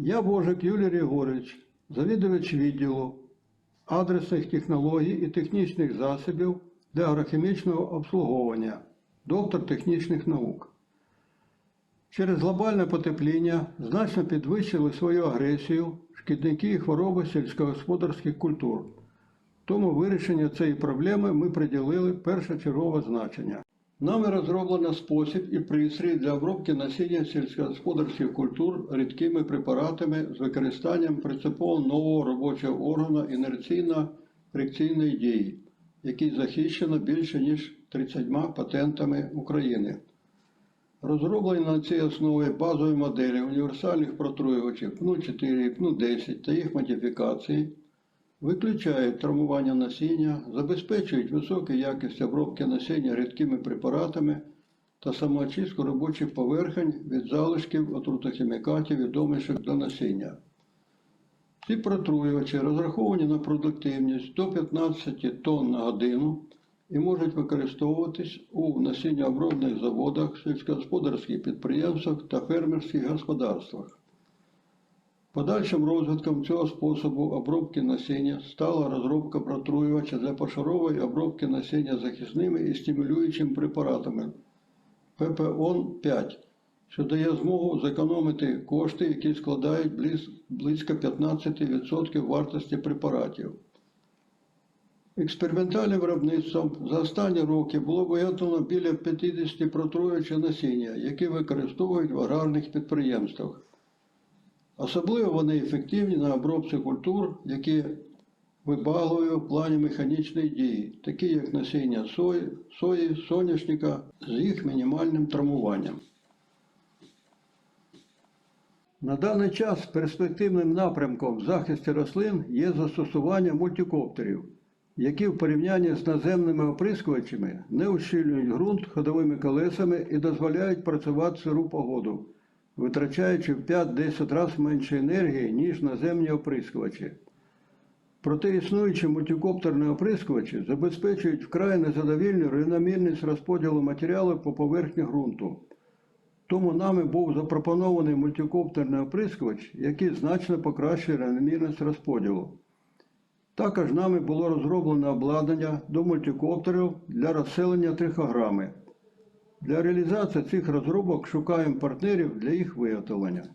Я Божик Юрій Григорович, завідувач відділу адресних технологій і технічних засобів для агрохімічного обслуговування, доктор технічних наук. Через глобальне потепління значно підвищили свою агресію шкідники і хвороби сільськогосподарських культур. Тому вирішення цієї проблеми ми приділили першочергове значення. Нами розроблено спосіб і пристрій для обробки насіння сільськогосподарських культур рідкими препаратами з використанням принципово нового робочого органу інерційно-фрикційної дії, який захищено більше ніж 30 патентами України. Розроблені на цій основі базові моделі універсальних протруювачів ПНУ-4 і ПНУ-10 та їх модифікації виключають травмування насіння, забезпечують високу якість обробки насіння рідкими препаратами та самоочистку робочих поверхень від залишків отрутохімікатів і домішок до насіння. Ці протруювачі розраховані на продуктивність до 15 тонн на годину і можуть використовуватись у насіннєобробних заводах, сільськогосподарських підприємствах та фермерських господарствах. Подальшим розвитком цього способу обробки насіння стала розробка протруювача для пошарової обробки насіння захисними і стимулюючими препаратами ППОН-5, що дає змогу зекономити кошти, які складають близько 15% вартості препаратів. Експериментальним виробництвом за останні роки було виготовлено біля 50 протруювачів насіння, які використовують в аграрних підприємствах. Особливо вони ефективні на обробці культур, які вибагливі в плані механічної дії, такі як насіння сої, сої, соняшника з їх мінімальним травмуванням. На даний час перспективним напрямком в захисті рослин є застосування мультикоптерів, які в порівнянні з наземними оприскувачами не ущільнюють ґрунт ходовими колесами і дозволяють працювати в сиру погоду, витрачаючи в 5-10 разів менше енергії, ніж наземні оприскувачі. Проте існуючі мультикоптерні оприскувачі забезпечують вкрай незадовільну рівномірність розподілу матеріалу по поверхні ґрунту. Тому нами був запропонований мультикоптерний оприскувач, який значно покращує рівномірність розподілу. Також нами було розроблено обладнання до мультикоптерів для розселення трихограми. Для реалізації цих розробок шукаємо партнерів для їх виготовлення.